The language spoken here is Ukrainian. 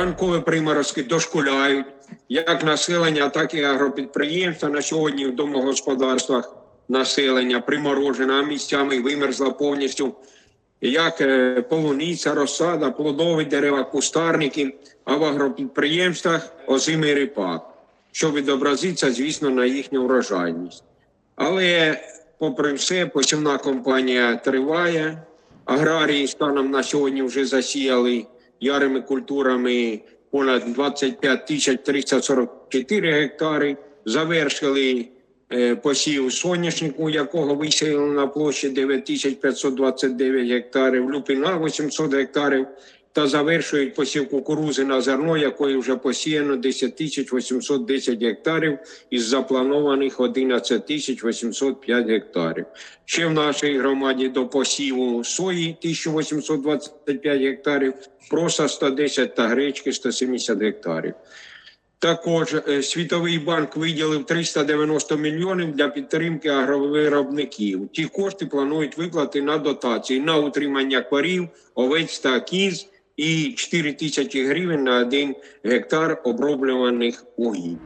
ранкові приморозки дошкуляють як населення, так і агропідприємства. На сьогодні в домогосподарствах населення приморожено, а місцями вимерзла повністю як е, полуниця, розсада, плодові дерева, кустарники, а в агропідприємствах озимий ріпак, що відобразиться, звісно, на їхню врожайність. Але, попри все, посівна кампанія триває. Аграрії станом на сьогодні вже засіяли ярими культурами понад 25 тисяч 344 гектари. Завершили е, посів соняшнику, якого висіяли на площі 9529 гектарів, люпіна 800 гектарів, та завершують посів кукурузи на зерно, якої вже посіяно 10 тисяч 810 гектарів із запланованих 11 тисяч 805 гектарів. Ще в нашій громаді до посіву сої 1825 гектарів, проса 110 та гречки 170 гектарів. Також е, Світовий банк виділив 390 мільйонів для підтримки агровиробників. Ті кошти планують виплати на дотації на утримання корів, овець та кіз і 4 тисячі гривень на один гектар оброблюваних угідь.